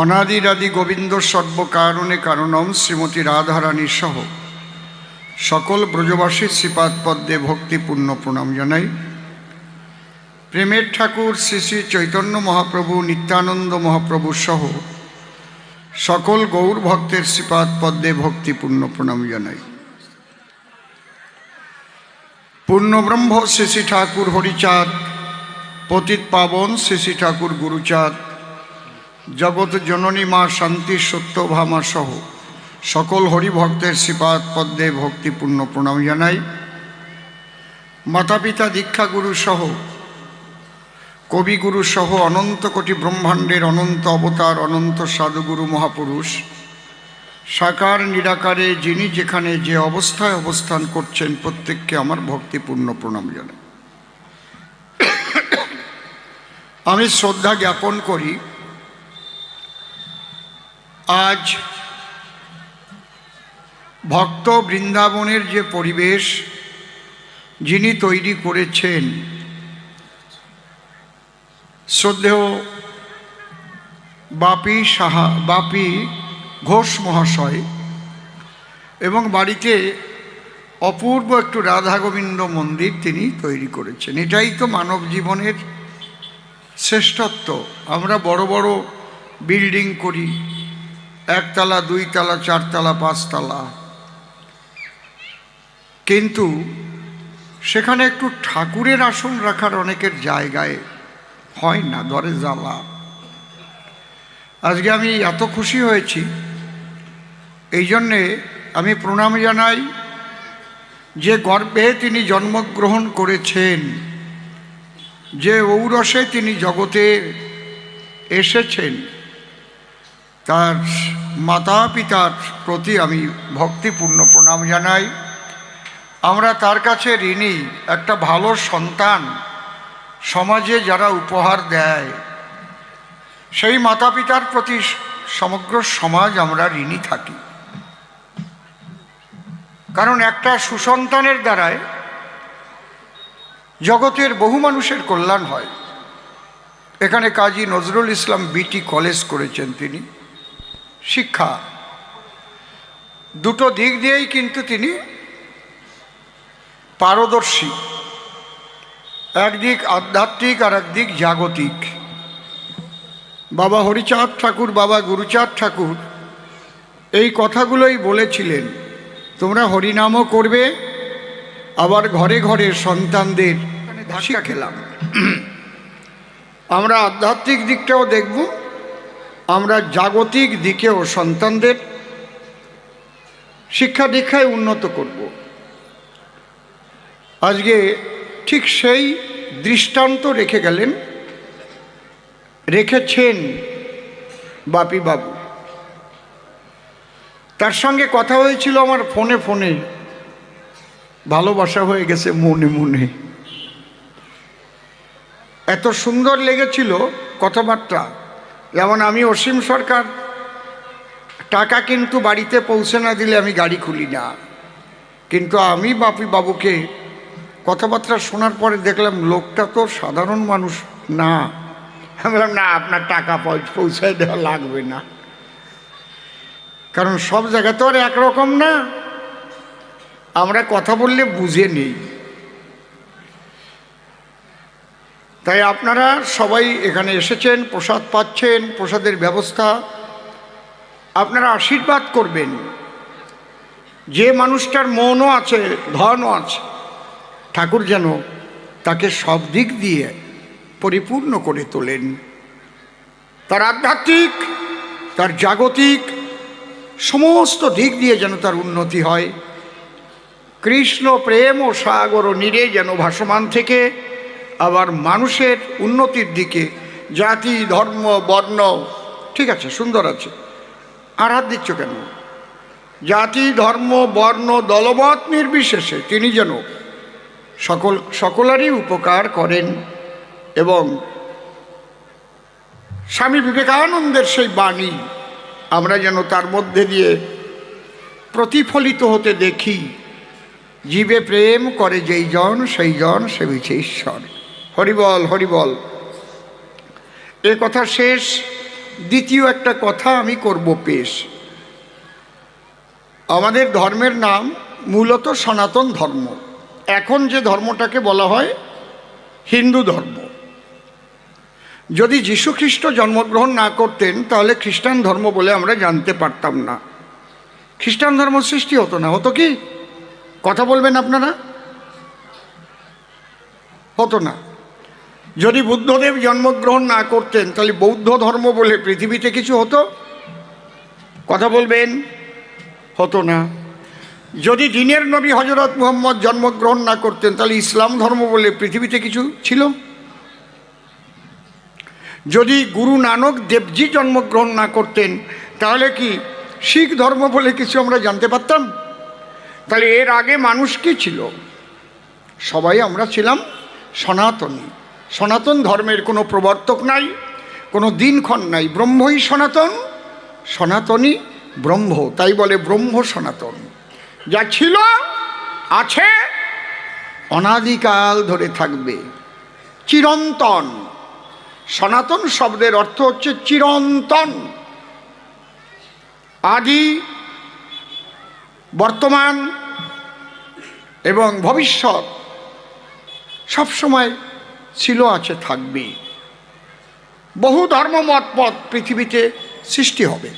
অনাদিরাদি গোবিন্দ সর্বকারণে কারণম শ্রীমতী রাধারানী সহ সকল ব্রজবাসী শ্রীপাদ পদ্মে ভক্তিপূর্ণ প্রণাম জানাই। প্রেমের ঠাকুর শ্রী শ্রী চৈতন্য মহাপ্রভু, নিত্যানন্দ মহাপ্রভু সহ সকল গৌর ভক্তের শ্রীপাদ পদ্মে ভক্তিপূর্ণ প্রণাম জানাই। পূর্ণব্রহ্ম শ্রী শ্রী ঠাকুর হরিচাঁদ, পতিত পাবন শ্রী শ্রী ঠাকুর গুরুচাঁদ জগৎ জননী মা শান্তি সত্যভামা সহ। সকল হরিভক্তের শ্রীপাদ পদ্মে ভক্তিপূর্ণ প্রণাম জানাই। মাতা পিতা দীক্ষাগুরু সহ, কবিগুরু সহ, অনন্ত কোটি ব্রহ্মাণ্ডের অনন্ত অবতার, অনন্ত সাধুগুরু মহাপুরুষ, সাকার নিরাকারে যিনি যেখানে যে অবস্থায় অবস্থান করছেন, প্রত্যেককে আমার ভক্তিপূর্ণ প্রণাম জানাই। আমি শ্রদ্ধা জ্ঞাপন করি আজ ভক্ত বৃন্দাবনের যে পরিবেশ যিনি তৈরি করেছেন, শ্রদ্ধেয় বাপি সাহা, বাপি ঘোষ মহাশয় এবং বাড়িতে অপূর্ব একটু রাধা গোবিন্দ মন্দির তিনি তৈরি করেছেন। এটাই তো মানব জীবনের শ্রেষ্ঠত্ব। আমরা বড় বড় বিল্ডিং করি একতলা, দুইতলা, চারতলা, পাঁচতলা। কিন্তু সেখানে একটু ঠাকুরের আসন রাখার অনেকের জায়গায় হয় না দরে জ্বালা। আজকে আমি এত খুশি হয়েছি, এই জন্যে আমি প্রণাম জানাই যে গর্ভে তিনি জন্মগ্রহণ করেছেন, যে ঔরসে তিনি জগতে এসেছেন। তার মাতা পিতার প্রতি আমি ভক্তিপূর্ণ প্রণাম জানাই। আমরা তার কাছে ঋণী, একটা ভালো সন্তান সমাজে যারা উপহার দেয়, সেই মাতা পিতার প্রতি সমগ্র সমাজ আমরা ঋণী থাকি। কারণ একটা সুসন্তানের দ্বারায় জগতের বহু মানুষের কল্যাণ হয়। এখানে কাজী নজরুল ইসলাম বিটি কলেজ করেছেন তিনি। শিক্ষা। দুটো দিক দিয়েই কিন্তু তিনি পারদর্শী। একদিক আধ্যাত্মিক আর একদিক জাগতিক। বাবা হরিচাঁদ ঠাকুর, বাবা গুরুচাঁদ ঠাকুর এই কথাগুলোই বলেছিলেন, তোমরা হরিনামও করবে, আবার ঘরে ঘরে সন্তানদের ধাক্কা খেলাম। আমরা আধ্যাত্মিক দিকটাও দেখব আমরা জাগতিক দিকেও সন্তানদের শিক্ষা দীক্ষায় উন্নত করব। আজকে ঠিক সেই দৃষ্টান্ত রেখে গেলেন, রেখেছেন বাপি বাবু। তার সঙ্গে কথা হয়েছিল আমার ফোনে ফোনে, ভালোবাসা হয়ে গেছে মনে মনে। এত সুন্দর লেগেছিল কথাবার্তা। যেমন আমি অসীম সরকার, টাকা কিন্তু বাড়িতে পৌঁছে না দিলে আমি গাড়ি খুলি না। কিন্তু আমি বাপি বাবুকে কথাবার্তা শোনার পরে দেখলাম লোকটা তো সাধারণ মানুষ না। আমি বললাম, না, আপনার টাকা পৌঁছায় দেওয়া লাগবে না। কারণ সব জায়গা তো আর একরকম না। আমরা কথা বললে বুঝে নেই। তাই আপনারা সবাই এখানে এসেছেন, প্রসাদ পাচ্ছেন, প্রসাদের ব্যবস্থা আপনারা আশীর্বাদ করবেন। যে মানুষটার মনও আছে, ধনও আছে, ঠাকুর যেন তাকে সব দিক দিয়ে পরিপূর্ণ করে তোলেন। তার আধ্যাত্মিক, তার জাগতিক, সমস্ত দিক দিয়ে যেন তার উন্নতি হয়। কৃষ্ণ প্রেম ও সাগর ও নীরে যেন ভাসমান থেকে আবার মানুষের উন্নতির দিকে, জাতি, ধর্ম, বর্ণ, ঠিক আছে, সুন্দর আছে, আর হাত দিচ্ছ কেন? জাতি, ধর্ম, বর্ণ, দলমত নির্বিশেষে তিনি যেন সকল, সকলেরই উপকার করেন এবং স্বামী বিবেকানন্দের সেই বাণী আমরা যেন তার মধ্যে দিয়ে প্রতিফলিত হতে দেখি। জীবে প্রেম করে যেই জন, সেই জন সেবিছে ঈশ্বর। হরিবল হরিবল এ কথা শেষ, দ্বিতীয় একটা কথা আমি করব পেশ। আমাদের ধর্মের নাম মূলত সনাতন ধর্ম। এখন যে ধর্মটাকে বলা হয় হিন্দু ধর্ম। যদি যীশুখ্রিস্ট জন্মগ্রহণ না করতেন, তাহলে খ্রিস্টান ধর্ম বলে আমরা জানতে পারতাম না। খ্রিস্টান ধর্ম সৃষ্টি হতো না, হতো কি? কথা বলবেন আপনারা? হতো না। যদি বুদ্ধদেব জন্মগ্রহণ না করতেন, তাহলে বৌদ্ধ ধর্ম বলে পৃথিবীতে কিছু হতো? কথা বলবেন? হতো না। যদি দিনের নবী হজরত মুহম্মদ জন্মগ্রহণ না করতেন, তাহলে ইসলাম ধর্ম বলে পৃথিবীতে কিছু ছিল? যদি গুরু নানক দেবজি জন্মগ্রহণ না করতেন, তাহলে কি শিখ ধর্ম বলে কিছু আমরা জানতে পারতাম? তাহলে এর আগে মানুষ কি ছিল? সবাই আমরা ছিলাম সনাতনী। সনাতন ধর্মের কোনো প্রবর্তক নাই, কোনো দিনক্ষণ নাই। ব্রহ্মই সনাতন, সনাতনই ব্রহ্ম। তাই বলে ব্রহ্ম সনাতন। যা ছিল, আছে, অনাদিকাল ধরে থাকবে। চিরন্তন। সনাতন শব্দের অর্থ হচ্ছে চিরন্তন। আদি, বর্তমান এবং ভবিষ্যৎ। সবসময় ছিল, আছে, থাকবে। বহু ধর্মমত পথ পৃথিবীতে সৃষ্টি হবে।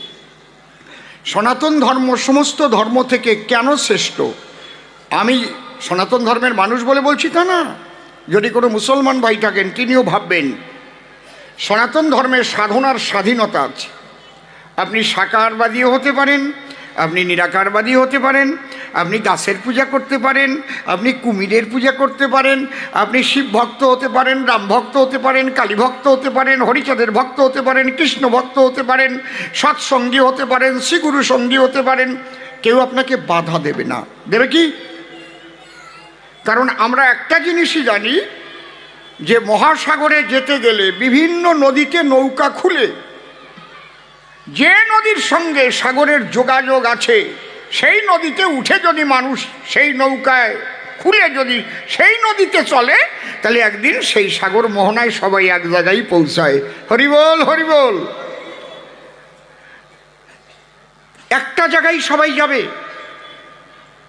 সনাতন ধর্ম, সমস্ত ধর্ম থেকে কেন শ্রেষ্ঠ? আমি সনাতন ধর্মের মানুষ বলে বলছি তা না। যদি কোনো মুসলমান ভাই থাকেন, তিনিও ভাববেন, সনাতন ধর্মের সাধনার স্বাধীনতা আছে। আপনি সাকারবাদীও হতে পারেন, আপনি নিরাকারবাদী হতে পারেন আপনি গাছের পূজা করতে পারেন, আপনি কুমিরের পূজা করতে পারেন, আপনি শিব ভক্ত হতে পারেন, রাম ভক্ত হতে পারেন, কালী ভক্ত হতে পারেন, হরিচাঁদের ভক্ত হতে পারেন, কৃষ্ণ ভক্ত হতে পারেন, সৎসঙ্গী হতে পারেন, শ্রীগুরু সঙ্গী হতে পারেন, কেউ আপনাকে বাধা দেবে না। দেবে কি? কারণ আমরা একটা জিনিসই জানি, যে মহাসাগরে যেতে গেলে বিভিন্ন নদীতে নৌকা খুলে, যে নদীর সঙ্গে সাগরের যোগাযোগ আছে সেই নদীতে উঠে যদি মানুষ সেই নৌকায় খুলে যদি সেই নদীতে চলে, তাহলে একদিন সেই সাগর মোহনায় সবাই এক জায়গায় পৌঁছায়। হরিবল হরিবল একটা জায়গায় সবাই যাবে।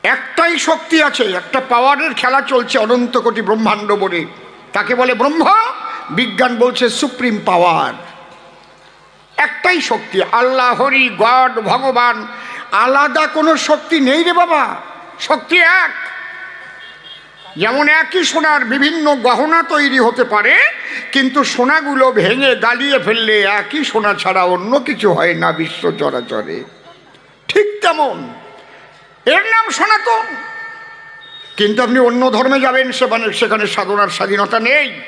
একটাই শক্তি আছে, একটা পাওয়ারের খেলা চলছে অনন্ত কোটি ব্রহ্মাণ্ড বলে তাকে বলে ব্রহ্ম, বিজ্ঞান বলছে সুপ্রিম পাওয়ার। একটাই শক্তি, আল্লাহ, হরি, গড, ভগবান আলাদা কোনো শক্তি নেই রে বাবা। শক্তি এক। যেমন একই সোনার বিভিন্ন গহনা তৈরি হতে পারে, কিন্তু সোনাগুলো ভেঙে গালিয়ে ফেললে একই সোনা ছাড়া অন্য কিছু হয় না বিশ্ব চরাচরে। ঠিক তেমন। এর নাম সনাতন। কিন্তু আপনি অন্য ধর্মে যাবেন, সেখানে সেখানে সাধনার স্বাধীনতা নেই।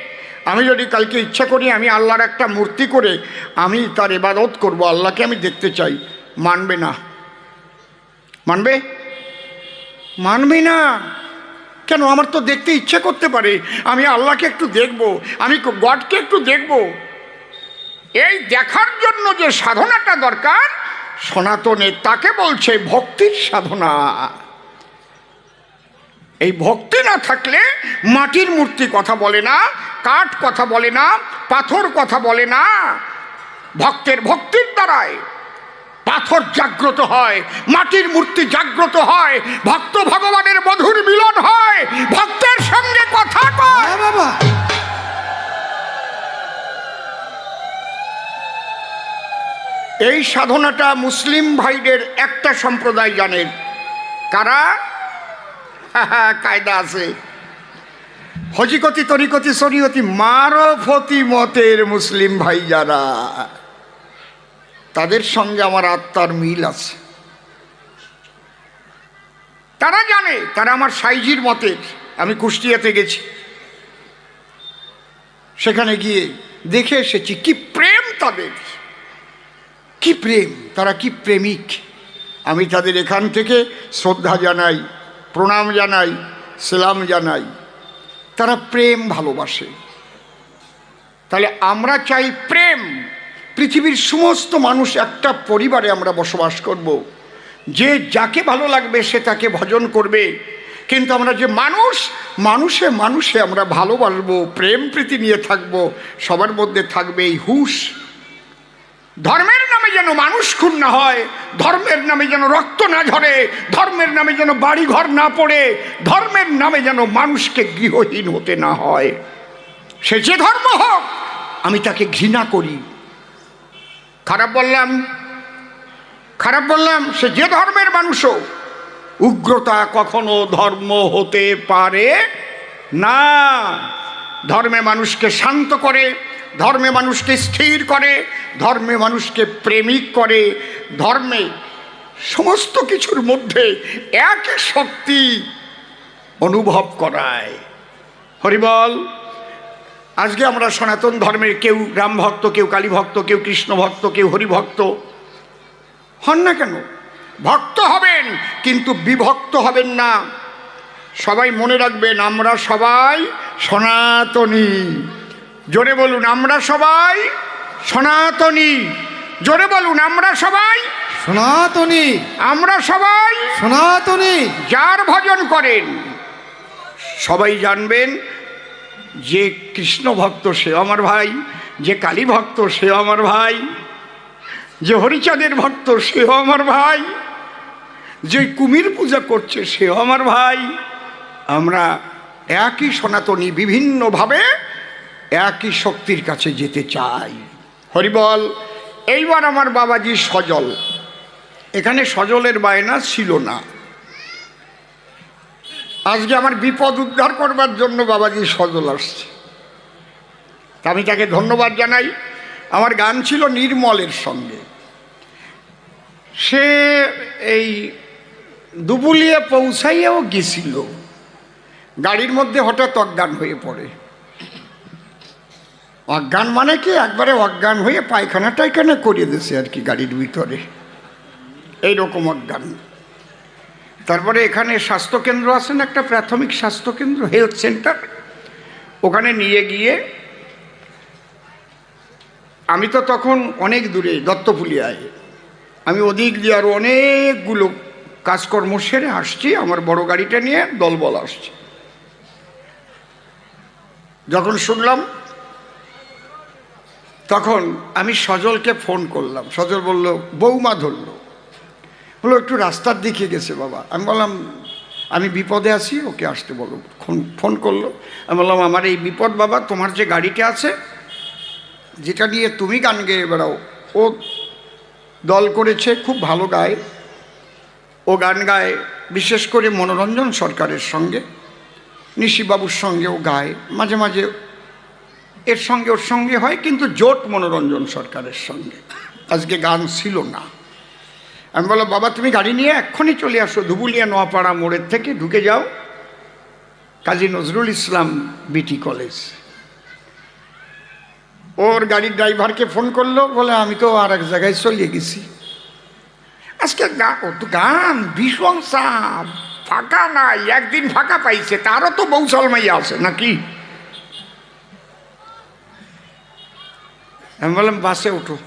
আমি যদি কালকে ইচ্ছা করি, আমি আল্লাহর একটা মূর্তি করে আমি তার এবাদত করব, আল্লাহকে আমি দেখতে চাই। মানবে না। মানবে? মানবে না। কেন? আমার তো দেখতে ইচ্ছে করতে পারে। আমি আল্লাহকে একটু দেখব। আমি গডকে একটু দেখব। এই দেখার জন্য যে সাধনাটা দরকার, সনাতনে তাকে বলছে ভক্তির সাধনা। এই ভক্তি না থাকলে মাটির মূর্তি কথা বলে না, কাঠ কথা বলে না, পাথর কথা বলে না। ভক্তের ভক্তির দ্বারায়। পাথর জাগ্রত হয় মাটির মূর্তি জাগ্রত হয় ভক্ত ভগবানের মধুর মিলন হয় ভক্তের সঙ্গে কথা কয়। বাবা। এই সাধনাটা মুসলিম ভাইদের একটা সম্প্রদায় জানেন কারা? কায়দা আছে। হজিকতি তরিকতি শরীয়তি মারফতি মতের মুসলিম ভাই যারা। তাদের সঙ্গে আমার আত্মার মিল আছে। তারা জানে, তারা আমার সাইজির মতের। আমি কুষ্টিয়াতে গেছি। সেখানে গিয়ে দেখে এসেছি, কি প্রেম তাদের। কি প্রেম, তারা কি প্রেমিক। আমি তাদের এখান থেকে শ্রদ্ধা জানাই, প্রণাম জানাই, সেলাম জানাই। তারা প্রেম ভালোবাসে। তাহলে আমরা চাই প্রেম। পৃথিবীর সমস্ত মানুষ একটা পরিবারে আমরা বসবাস করব। যে যাকে ভালো লাগবে সে তাকে ভজন করবে। কিন্তু আমরা যে মানুষ, মানুষে মানুষে আমরা ভালোবাসবো, প্রেম প্রীতি নিয়ে থাকব, সবার মধ্যে থাকবে এই হুশ। ধর্মের নামে যেন মানুষ খুন না হয়, ধর্মের নামে যেন রক্ত না ঝরে, ধর্মের নামে যেন বাড়ি ঘর না পড়ে, ধর্মের নামে যেন মানুষকে গৃহহীন হতে না হয়। সে যে ধর্ম হোক, আমি তাকে ঘৃণা করি। খারাপ বললাম খারাপ বললাম, সে যে ধর্মের মানুষ হোক উগ্রতা কখনো ধর্ম হতে পারে না। ধর্মে মানুষকে শান্ত করে, ধর্মে মানুষকে স্থির করে, ধর্মে মানুষকে প্রেমিক করে। ধর্মে সমস্ত কিছুর মধ্যে এক শক্তি অনুভব করায়। হরিবল আজকে আমরা সনাতন ধর্মের কেউ রাম ভক্ত কেউ কালী ভক্ত কেউ কৃষ্ণ ভক্ত কেউ হরিভক্ত হন না কেন? ভক্ত হবেন কিন্তু বিভক্ত হবেন না। সবাই মনে রাখবেন আমরা সবাই সনাতনী। জোরে বলুন আমরা সবাই সনাতনী। জোরে বলুন আমরা সবাই সনাতনী। আমরা সবাই সনাতনী। যার ভজন করেন। সবাই জানবেন যে কৃষ্ণ ভক্ত সে আমার ভাই, যে কালী ভক্ত সে আমার ভাই, যে হরিচাঁদের ভক্ত সেও আমার ভাই, যে কুমির পূজা করছে সেও আমার ভাই। আমরা একই সনাতনী বিভিন্নভাবে একই শক্তির কাছে যেতে চাই। হরিবল এইবার আমার বাবাজি সজল। এখানে সজলের বায়না ছিল না। আজকে আমার বিপদ উদ্ধার করবার জন্য বাবাজি সজল আসছে। আমি তাকে ধন্যবাদ জানাই। আমার গান ছিল নির্মলের সঙ্গে। সে এই দুবুলিয়ে পৌঁছাইয়াও গেছিল। গাড়ির মধ্যে হঠাৎ অজ্ঞান হয়ে পড়ে। অজ্ঞান মানে কি? একবারে অজ্ঞান হয়ে পায়খানা টাইখানা করিয়ে দিয়েছে আর কি গাড়ির ভিতরে। এইরকম অজ্ঞান। তারপরে এখানে স্বাস্থ্যকেন্দ্র আছেন একটা প্রাথমিক স্বাস্থ্যকেন্দ্র হেলথ সেন্টার ওখানে নিয়ে গিয়ে আমি তো তখন অনেক দূরে, দত্তপুলিয়ায়। আমি ওদিক দিয়ে আরও অনেকগুলো কাজকর্ম সেরে আসছি, আমার বড় গাড়িটা নিয়ে দলবল আসছে। যখন শুনলাম, তখন আমি সজলকে ফোন করলাম। সজল বলল, বৌমা ধরলো। বলল একটু রাস্তার দিকে গেছে বাবা। আমি বললাম, আমি বিপদে আছি, ওকে আসতে বলো। ফোন- করল। আমি বললাম, আমার এই বিপদ বাবা, তোমার যে গাড়িটা আছে, যেটা নিয়ে তুমি গান গেয়ে বেড়াও, ও দল করেছে, খুব ভালো গায়। ও গান গায় বিশেষ করে মনোরঞ্জন সরকারের সঙ্গে, নিশিবাবুর সঙ্গে ও গায়। মাঝে মাঝে এর সঙ্গে ওর সঙ্গে হয়, কিন্তু জোট মনোরঞ্জন সরকারের সঙ্গে। আজকে গান ছিল না। আমি বললাম, বাবা, তুমি গাড়ি নিয়ে এক্ষুনি চলে আসো, ধুবুলিয়া, নোয়াপাড়া মোড়ের থেকে, ঢুকে যাও। কাজী নজরুল ইসলাম বিটি কলেজ। ওর গাড়ির ড্রাইভারকে ফোন করল, বলে, আমি তো আর এক জায়গায় চলিয়ে গেছি। আজকে গান, ভীষণ সাপ, ফাঁকা নাই, একদিন ফাঁকা পাইছে, তারও তো বৌসল মাইয়া আছে, নাকি? আমি বললাম, বাসে ওঠো।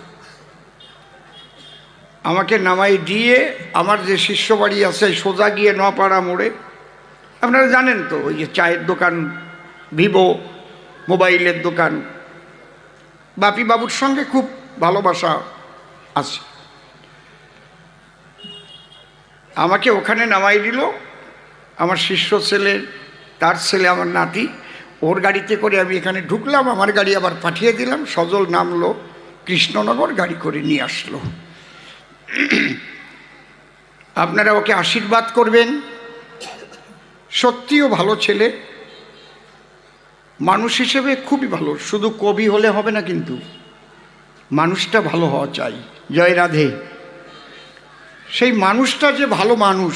আমাকে নামাই দিয়ে আমার যে শিষ্য বাড়ি আছে সোজা গিয়ে নপাড়া মোড়ে। আপনারা জানেন তো, ওই যে চায়ের দোকান, ভিভো, মোবাইলের দোকান। বাপি বাবুর সঙ্গে খুব ভালোবাসা আছে। আমাকে ওখানে নামাই দিল। আমার শিষ্য ছেলে, তার ছেলে, আমার নাতি, ওর গাড়িতে করে আমি এখানে ঢুকলাম। আমার গাড়ি আবার পাঠিয়ে দিলাম। সজল নামলো, কৃষ্ণনগর গাড়ি করে নিয়ে আসলো। আপনারা ওকে আশীর্বাদ করবেন। সত্যিও ভালো ছেলে। মানুষ হিসেবে খুবই ভালো। শুধু কবি হলে হবে না কিন্তু মানুষটা ভালো হওয়া চাই। জয় রাধে। সেই মানুষটা যে ভালো মানুষ,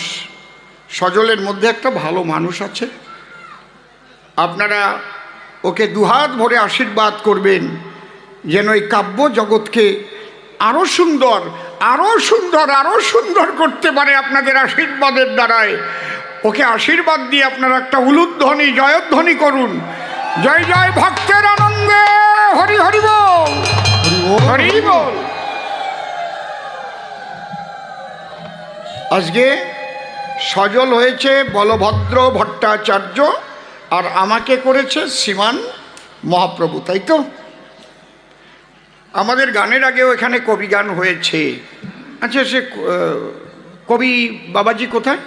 সজলের মধ্যে একটা ভালো মানুষ আছে। আপনারা ওকে দুহাত ভরে আশীর্বাদ করবেন, যেন এই কাব্য জগৎকে আরও সুন্দর আরও সুন্দর আরও সুন্দর করতে পারে আপনাদের আশীর্বাদের দ্বারায়। ওকে আশীর্বাদ দিয়ে আপনারা একটা উলুধ্বনি জয়ধ্বনি করুন। জয় জয় ভক্তের আনন্দে। হরি হরি বল। হরি বল। আজকে সজল হয়েছে বলভদ্র ভট্টাচার্য আর আমাকে করেছে শ্রীমান মহাপ্রভু তাই তো? আমাদের গানের আগেও এখানে কবি গান হয়েছে। আচ্ছা সে কবি বাবাজি কোথায়?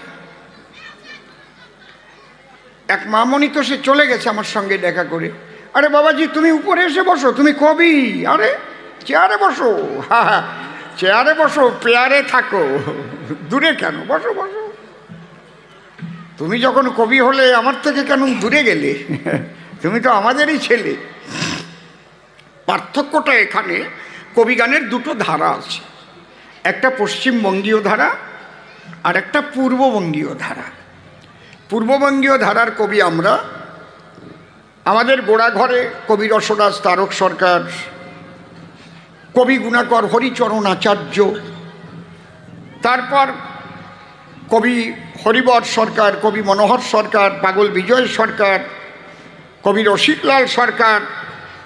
এক মামনি তো সে চলে গেছে আমার সঙ্গে দেখা করে। আরে বাবাজি, তুমি উপরে এসে বসো, তুমি কবি। আরে, চেয়ারে বসো। হা হা, চেয়ারে বসো, পেয়ারে থাকো। দূরে কেন? বসো বসো। তুমি যখন কবি হলে আমার থেকে কেন দূরে গেলে? তুমি তো আমাদেরই ছেলে। পার্থক্যটা এখানে কবিগানের দুটো ধারা আছে। একটা পশ্চিমবঙ্গীয় ধারা আর একটা পূর্ববঙ্গীয় ধারা। পূর্ববঙ্গীয় ধারার কবি আমরা। আমাদের গোড়াঘরে কবি রসদাস তারক সরকার, কবি গুণাকর হরিচরণ আচার্য, তারপর কবি হরিবর সরকার, কবি মনোহর সরকার, পাগল বিজয় সরকার, কবি রসিকলাল সরকার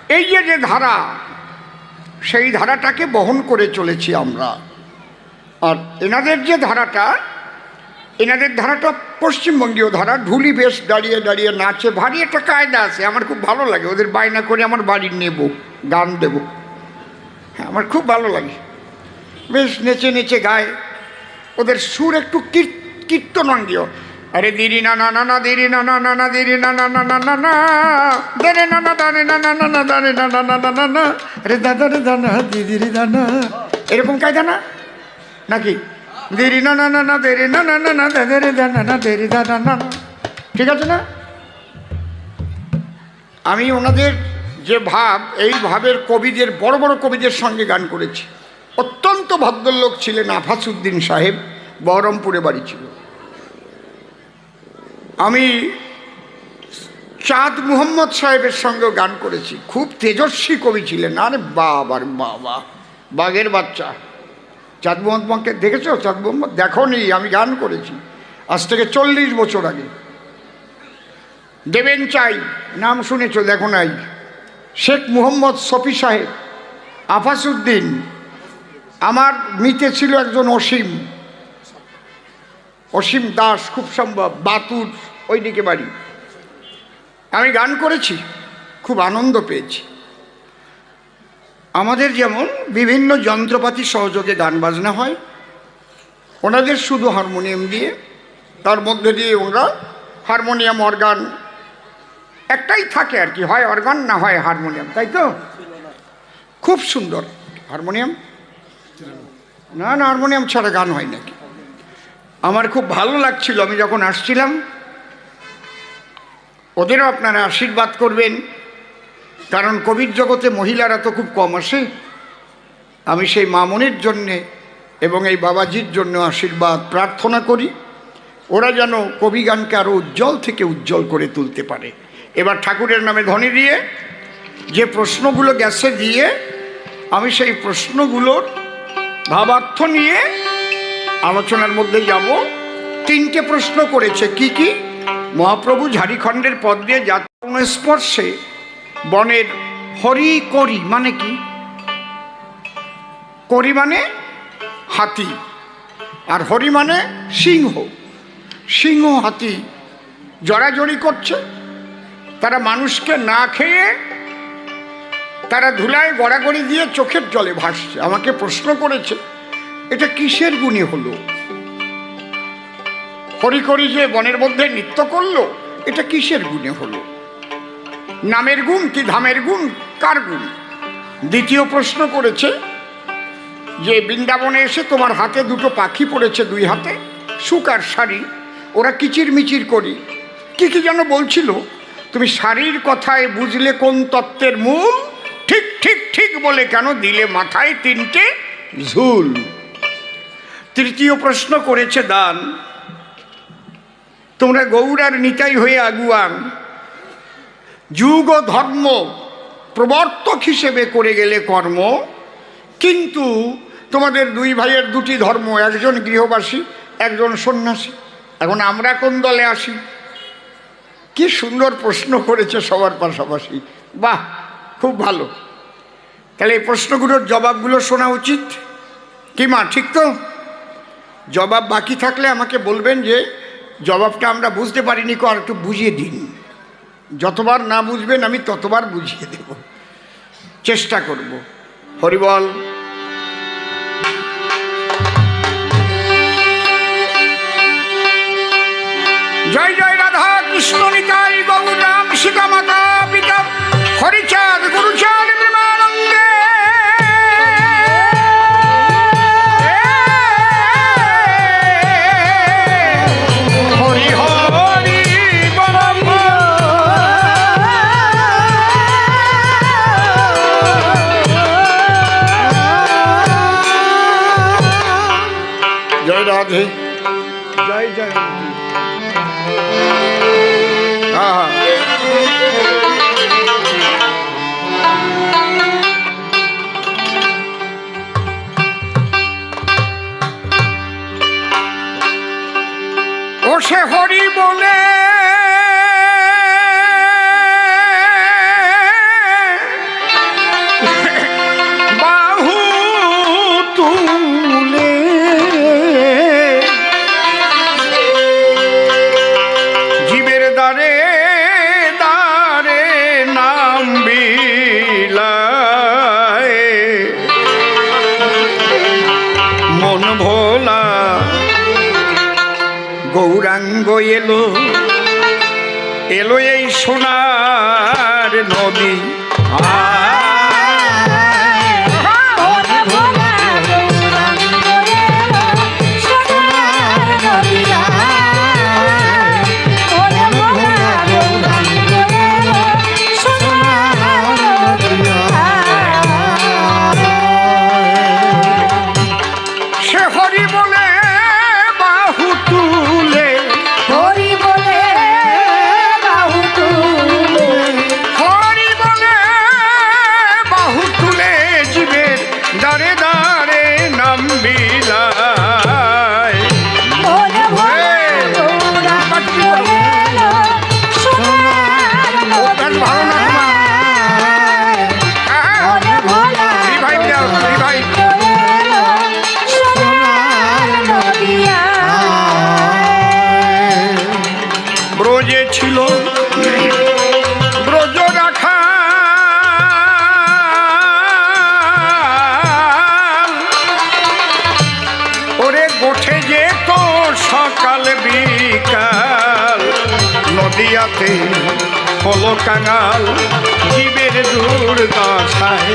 এই যে যে ধারা, সেই ধারাটাকে বহন করে চলেছি আমরা। আর এনাদের যে ধারাটা, এনাদের ধারাটা পশ্চিমবঙ্গীয় ধারা, ঢুলি বেশ দাঁড়িয়ে দাঁড়িয়ে নাচে, ভারী একটা কায়দা আছে, আমার খুব ভালো লাগে, ওদের বায়না করে আমার বাড়ি নেব, গান দেব। হ্যাঁ আমার খুব ভালো লাগে। বেশ নেচে নেচে গায়, ওদের সুর একটু কীর- কীর্তনাঙ্গীয়। আরে দিরি না না না না দিরি না না না না দিরি না না না না না না না না দারে না না না না দারে না না না না না না রে দাদা রে দানা দিদি রে দানা এরকম কায়দা না নাকি দেরি না না না না দেরি না না না না দাদা রে দানা না দেরি দাদা না না ঠিক আছে না আমি ওনাদের যে ভাব এই ভাবের কবিদের বড় বড় কবিদের সঙ্গে গান করেছি অত্যন্ত ভদ্রলোক ছিলেন আফাসুদ্দিন সাহেব বহরমপুরে বাড়ি ছিল আমি চাঁদ মুহম্মদ সাহেবের সঙ্গেও গান করেছি। খুব তেজস্বী কবি ছিলেন। আরে বাবার বাবা। বাঘের বাচ্চা। চাঁদ মোহাম্মদকে দেখেছ? চাঁদ মোহাম্মদ দেখো নি আমি গান করেছি। আজ থেকে চল্লিশ বছর আগে। দেবেন চাই। নাম শুনেছ, দেখো নাই। শেখ মুহম্মদ শফি সাহেব, আফাসুদ্দিন, আমার মিতে ছিল একজন অসীম। অসীম দাস, খুব সম্ভব। বাতুর ওইদিকে বাড়ি। আমি গান করেছি, খুব আনন্দ পেয়েছি। আমাদের যেমন বিভিন্ন যন্ত্রপাতি সহযোগে গান বাজনা হয়, ওনাদের শুধু হারমোনিয়াম দিয়ে, তার মধ্যে দিয়ে ওরা হারমোনিয়াম, অর্গান, একটাই থাকে আর কি, হয় অর্গান না হয় হারমোনিয়াম, তাই তো? খুব সুন্দর হারমোনিয়াম। না না, হারমোনিয়াম ছাড়া গান হয় নাকি? আমার খুব ভালো লাগছিল, আমি যখন আসছিলাম ওদেরও আপনারা আশীর্বাদ করবেন। কারণ কবির জগতে মহিলারা তো খুব কম আসে। আমি সেই মামনির জন্যে এবং এই বাবাজির জন্য আশীর্বাদ প্রার্থনা করি। ওরা যেন কবি গানকে আরও উজ্জ্বল থেকে উজ্জ্বল করে তুলতে পারে। এবার ঠাকুরের নামে ধ্বনি দিয়ে যে প্রশ্নগুলো গ্যাসে দিয়ে আমি সেই প্রশ্নগুলোর ভাবার্থ নিয়ে আলোচনার মধ্যে যাব। তিনটে প্রশ্ন করেছে, কি কি? মহাপ্রভু ঝাড়িখণ্ডের পদ দিয়ে যাত্রা স্পর্শে বনের হরি করি মানে কি? করি মানে হাতি, আর হরি মানে সিংহ। সিংহ, হাতি জড়াজড়ি করছে। তারা মানুষকে না খেয়ে তারা ধুলায় গড়াগড়ি দিয়ে চোখের জলে ভাসছে। আমাকে প্রশ্ন করেছে, এটা কিসের গুণে হলো? হরি করি যে বনের মধ্যে নৃত্য করল, এটা কিসের গুণে হলো? নামের গুণ কি ধামের গুণ? কার গুণ? দ্বিতীয় প্রশ্ন করেছে যে, বৃন্দাবনে এসে তোমার হাতে দুটো পাখি পড়েছে দুই হাতে সুকার শাড়ি, ওরা কিচির মিচির করি। কি কি যেন বলছিল? তুমি শাড়ির কথায় বুঝলে কোন তত্ত্বের মূল? ঠিক ঠিক ঠিক বলে কেন দিলে মাথায় তিনটে ঝুল? তৃতীয় প্রশ্ন করেছে দান। তোমরা গৌরার নিতাই হয়ে আগুয়ান। যুগ ও ধর্ম প্রবর্তক হিসেবে করে গেলে কর্ম, কিন্তু তোমাদের দুই ভাইয়ের দুটি ধর্ম, একজন গৃহবাসী, একজন সন্ন্যাসী। এখন আমরা কোন দলে আসি? কি সুন্দর প্রশ্ন করেছে সবার পাশাপাশি। বাহ, খুব ভালো। তাহলে এই প্রশ্নগুলোর জবাবগুলো শোনা উচিত। কি মা, ঠিক তো? জবাব বাকি থাকলে আমাকে বলবেন যে জবাবটা আমরা বুঝতে পারিনি কর একটু বুঝিয়ে দিন। যতবার না বুঝবেন, আমি ততবার বুঝিয়ে দেব। চেষ্টা করব। হরিবল। your Hardy. গেল ব্রজে ছিল। ব্রজ রাখা। ওরে গোঠে যেত সকাল বিকাল, নদিয়াতে হলো কাঙাল, জীবের দূর দশায়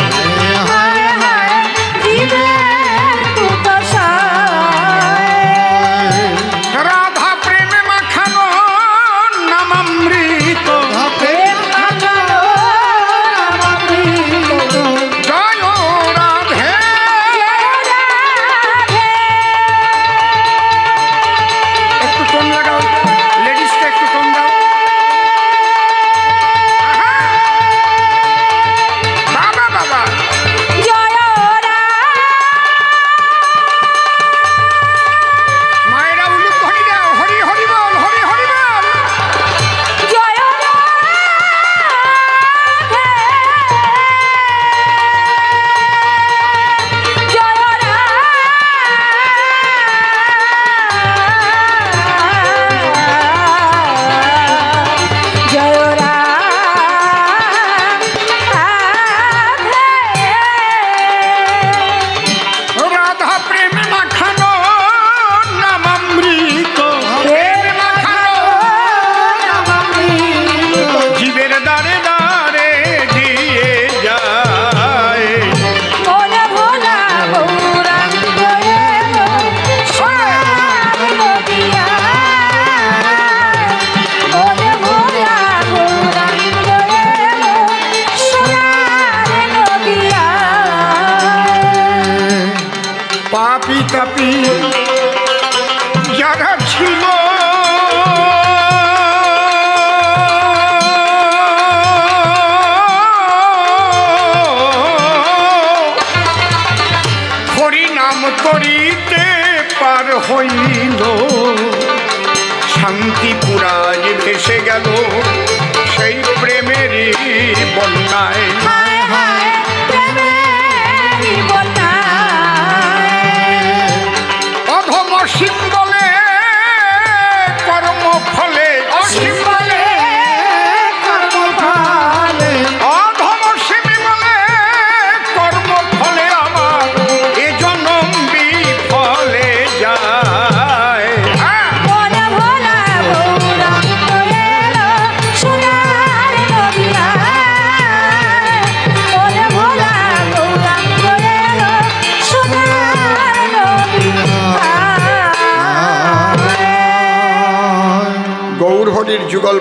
বন্যায়।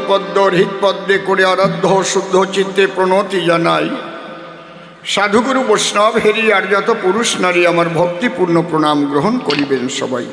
পদ্ম হৃৎপদ্মে করে আরাধ্য শুদ্ধ চিত্তে প্রণতি জানাই। সাধুগুরু বৈষ্ণব হেরি আর যত পুরুষ নারী, আমার ভক্তিপূর্ণ প্রণাম গ্রহণ করিবেন সবাই।